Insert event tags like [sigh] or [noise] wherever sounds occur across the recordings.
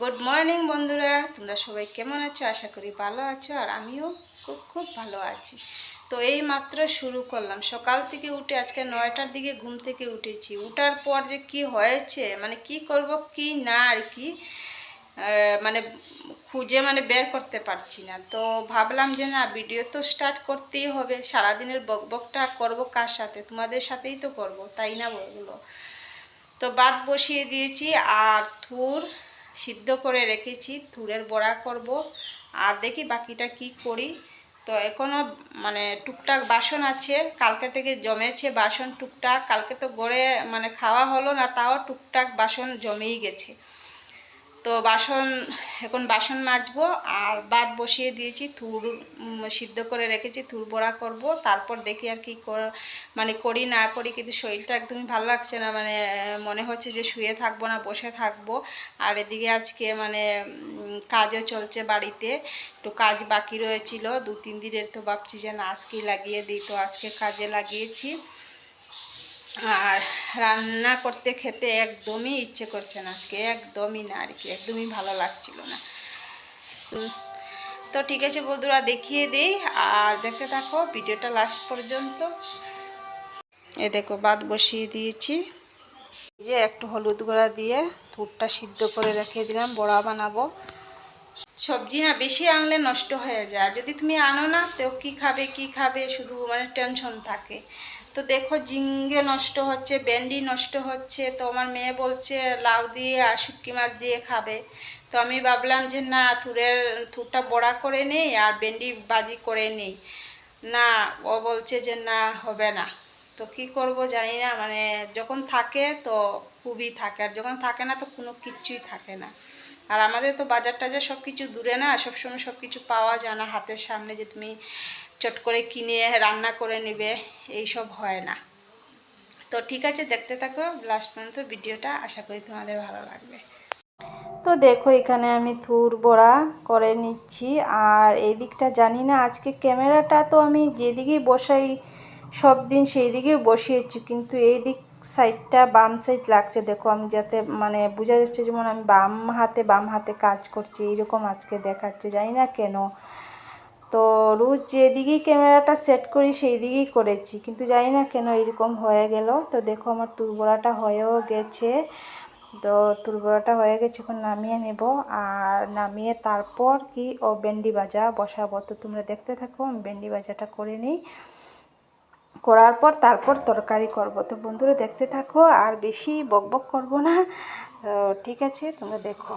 Good morning বন্ধুরা। তোমরা সবাই কেমন আছো? আশা করি ভালো আছো, আর আমিও খুব খুব ভালো আছি। তো এই মাত্র শুরু করলাম। সকাল থেকে উঠে আজকে নয়টার দিকে ঘুম থেকে উঠেছি। উঠার পর যে কি হয়েছে মানে কি করব, কি না, আর কি মানে খুঁজে মানে বের করতে পারছি না। তো ভাবলাম যে না ভিডিও তো স্টার্ট করতেই হবে। সারাদিনের বকবকটা করব কার সাথে? তোমাদের সাথেই তো করব, তাই না বলগুলো তো বাদ বসিয়ে দিয়েছি। আর থুর সিদ্ধ করে রেখেছি থুরের বড়া করব। আর দেখি বাকিটা কি করি। তো এখনও মানে টুকটাক বাসন আছে, কালকে থেকে জমেছে বাসন টুকটাক। কালকে তো গড়ে মানে খাওয়া হলো না, তাও টুকটাক বাসন জমেই গেছে। তো বাসন, এখন বাসন মাজবো আর ভাত বসিয়ে দিয়েছি থুর সিদ্ধ করে রেখেছি থুর বড়া করব, তারপর দেখি আর কি মানে করি না করি, কিন্তু শরীরটা একদমই ভালো লাগছে না মানে মনে হচ্ছে যে শুয়ে থাকব না, বসে থাকব। আর এদিকে আজকে মানে কাজও চলছে বাড়িতে, একটু কাজ বাকি রয়েছিল দু তিন দিনের তো ভাবছি যে না আজকেই লাগিয়ে দিই, তো আজকে কাজে লাগিয়েছি। আর রান্না করতে খেতে একদমই ইচ্ছে করছে না আজকে, একদমই না আর কি একদমই ভালো লাগছিল না। তো ঠিক আছে বন্ধুরা, দেখিয়ে দিই। আর দেখতে থাকো, ভিডিওটা লাস্ট পর্যন্ত। এ দেখো বাদ বসিয়ে দিয়েছি। যে একটু হলুদ গুঁড়া দিয়ে থুরটা সিদ্ধ করে রেখে দিলাম, বড়া বানাবো। সবজি না বেশি আনলে নষ্ট হয়ে যায়। যদি তুমি আনো না, তো কি খাবে কি খাবে? শুধু মানে টেনশন থাকে। তো দেখো ঝিঙ্গে নষ্ট হচ্ছে, ভেন্ডি নষ্ট হচ্ছে, তো আমার মেয়ে বলছে লাউ দিয়ে আর শুটকি মাছ দিয়ে খাবে। তো আমি ভাবলাম যে না থুরের থুরটা বড়া করে নেই আর ভেন্ডি বাজি করে নেই। না, ও বলছে যে না, হবে না। তো কি করব জানি না মানে যখন থাকে তো খুবই থাকে, আর যখন থাকে না তো কোনো কিচ্ছুই থাকে না। আর আমাদের তো বাজার টাজার সব কিছু দূরে না, সবসময় সব কিছু পাওয়া যায় না হাতের সামনে যে তুমি চট করে কিনে, রান্না করে নেবে, এইসব হয় না। তো ঠিক আছে, দেখতে থাকো লাস্ট পর্যন্ত ভিডিওটা, আশা করি তোমাদের ভালো লাগবে। তো দেখো, এখানে আমি থুর বড়া করে নিচ্ছি, আর এই দিকটা জানি না, আজকে ক্যামেরাটা তো আমি যেদিকেই বসাই, সব দিন সেই দিকেই বসিয়েছি, কিন্তু এই দিক সাইডটা বাম সাইড লাগছে। দেখো, আমি যাতে মানে বোঝা যাচ্ছে যেমন আমি বাম হাতে বাম হাতে কাজ করছি, এইরকম আজকে দেখাচ্ছে, জানি না কেন। তো রোজ যেদিকেই ক্যামেরাটা সেট করি সেই দিকেই করেছি। কিন্তু জানি না কেন এরকম হয়ে গেল। তো দেখো আমার তুরবড়াটা হয়েও গেছে। তো তুরবড়াটা হয়ে গেছে, এখন নামিয়ে নেব। আর নামিয়ে তারপর কি? ও ভেন্ডি ভাজা বসাবো। তো তোমরা দেখতে থাকো, আমি ভেন্ডি ভাজাটা করে নিই। করার পর তারপর তরকারি করব। তো বন্ধুরা দেখতে থাকো, আর বেশি বকবক করব না। তো ঠিক আছে, তোমরা দেখো।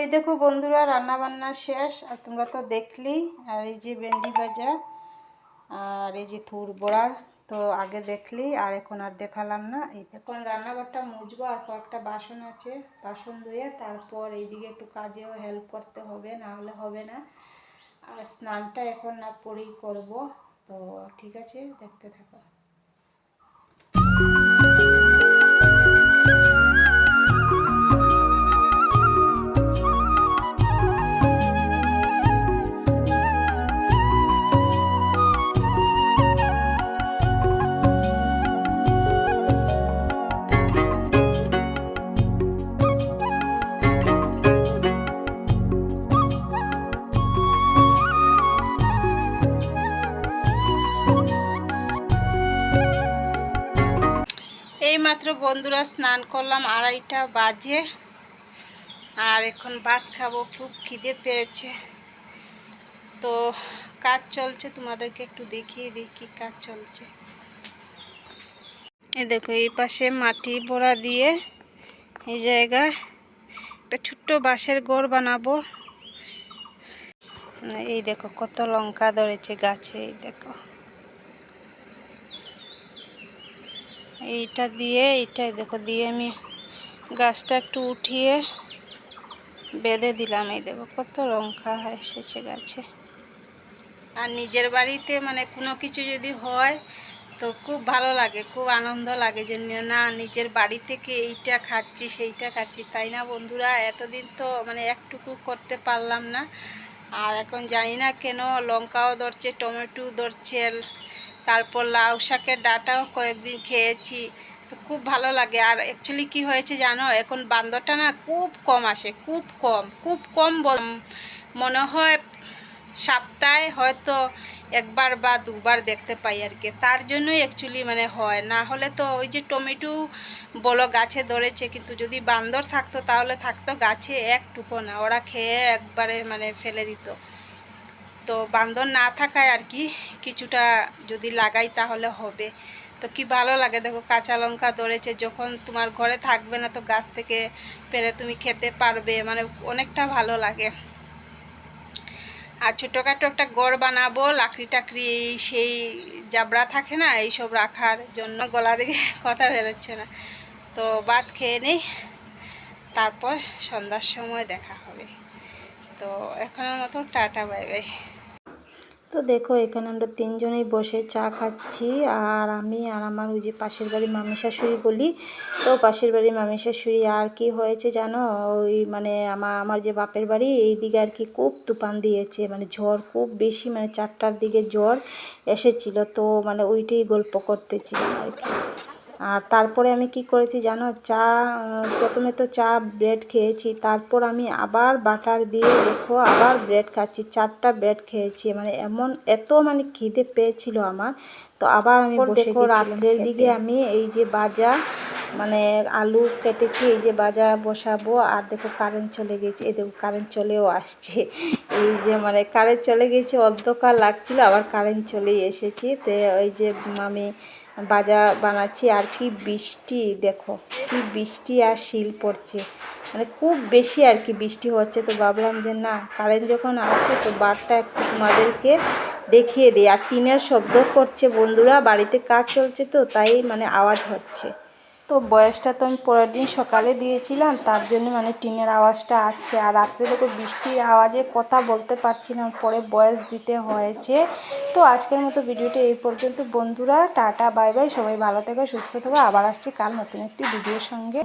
এই দেখো বন্ধুরা রান্না বান্না শেষ। আর তোমরা তো দেখলি আর এই যে ভেন্ডি ভাজা, আর এই যে থুর বড়া তো আগে দেখলি আর এখন আর দেখালাম না। এই এখন রান্নাঘরটা মুজবো আর কয়েকটা বাসন আছে, বাসন ধুয়ে তারপর এইদিকে একটু কাজেও হেল্প করতে হবে, না হলে হবে না। আর স্নানটা এখন না পরেই করব। তো ঠিক আছে, দেখতে থাকো। এইমাত্র বন্ধুরা স্নান করলাম আড়াইটা বাজে। আর এখন ভাত খাব, খুব খিদে পেয়েছে। তো কাজ চলছে, তোমাদেরকে একটু দেখিয়ে দিই কী কাজ চলছে। এই দেখো, এই পাশে মাটি বোড়া দিয়ে এই জায়গায় একটা ছোট্ট বাঁশের ঘর বানাবো। এই দেখো, কত লঙ্কা ধরেছে গাছে, এই দেখো। এইটা দিয়ে, এইটাই দেখো, দিয়ে আমি গাছটা একটু উঠিয়ে বেঁধে দিলাম। এই দেখো কত লঙ্কা এসেছে গাছে। আর নিজের বাড়িতে মানে কোনো কিছু যদি হয় তো খুব ভালো লাগে, খুব আনন্দ লাগে যে না নিজের বাড়ি থেকে এইটা খাচ্ছি, সেইটা খাচ্ছি। তাই না বন্ধুরা? এতদিন তো মানে একটুকু করতে পারলাম না। আর এখন জানি না কেন লঙ্কাও ধরছে টমেটো ধরছে তারপর লাউ শাকের ডাটাও কয়েকদিন খেয়েছি। তো খুব ভালো লাগে। আর অ্যাকচুয়ালি কি হয়েছে জানো? এখন বান্দরটা না খুব কম আসে, খুব কম খুব কম মনে হয় সপ্তাহে হয়তো একবার বা দুবার দেখতে পাই আর কি। তার জন্যই অ্যাকচুয়ালি মানে হয়। না হলে তো ওই যে টমেটো বলো গাছে ধরেছে, কিন্তু যদি বান্দর থাকতো তাহলে থাকতো গাছে একটুকু না। ওরা খেয়ে একবারে মানে ফেলে দিত। তো বান্দর না থাকায় আর কি কিছুটা যদি লাগাই তাহলে হবে। তো কি ভালো লাগে দেখো, কাঁচা লঙ্কা ধরেছে, যখন তোমার ঘরে থাকবে না তো গাছ থেকে পেরে তুমি খেতে পারবে মানে অনেকটা ভালো লাগে। আর ছোটোখাটো একটা গড় বানাবো, লাকড়ি টাকড়ি সেই জাবড়া থাকে না, এইসব রাখার জন্য গলা দিকে [laughs] কথা বেরোচ্ছে না। তো ভাত খেয়ে নিই, তারপর সন্ধ্যার সময় দেখা হবে। তো এখনের মতো টাটা, বাই বাই। তো দেখো, এখানে আমরা তিনজনেই বসে চা খাচ্ছি। আর আমি আর আমার ওই যে পাশের বাড়ির মামি শাশুড়ি বলি, তো পাশের বাড়ির মামি শাশুড়ি আর কি হয়েছে জানো? ওই মানে আমার আমার যে বাপের বাড়ি, এই দিকে আর কি খুব তুফান দিয়েছে। মানে ঝড় খুব বেশি মানে চারটার দিকে জ্বর এসেছিল। তো মানে ওইটাই গল্প করতেছিলাম আর কি। আর তারপরে আমি কি করেছি জানো? চা প্রথমে তো চা ব্রেড খেয়েছি তারপর আমি আবার বাটার দিয়ে দেখো আবার ব্রেড খাচ্ছি চারটা ব্রেড খেয়েছি। মানে এমন এত মানে খিদে পেয়েছিল আমার। তো আবার আমি দেখো রাত্রের দিকে আমি এই যে বাজা মানে আলু কেটেছি এই যে বাজা বসাবো আর দেখো কারেন্ট চলে গেছে। এই দেখো কারেন্ট চলেও আসছে। এই যে মানে কারেন্ট চলে গেছে অন্ধকার লাগছিল আবার কারেন্ট চলেই এসেছি। তো ওই যে আমি বাজা বানাচ্ছি আর কি বৃষ্টি, দেখো কি বৃষ্টি আর শিল পড়ছে। মানে খুব বেশি আর কি বৃষ্টি হচ্ছে। তো ভাবলাম যে না কারেন্ট যখন আসছে তো বারটা একটু তোমাদেরকে দেখিয়ে দিই। আর টিনের শব্দ করছে বন্ধুরা, বাড়িতে কাজ চলছে তো, তাই মানে আওয়াজ হচ্ছে। তো বয়সটা তো আমি পরের দিন সকালে দিয়েছিলাম, তার জন্য মানে টিনের আওয়াজটা আসছে। আর রাত্রে দেখো বৃষ্টির আওয়াজে কথা বলতে পারছিলাম পরে বয়স দিতে হয়েছে। তো আজকের মতো ভিডিওটা এই পর্যন্ত। বন্ধুরা, টাটা, বাই বাই। সবাই ভালো থেকো, সুস্থ থেকো। আবার আসছি কাল নতুন একটি ভিডিওর সঙ্গে।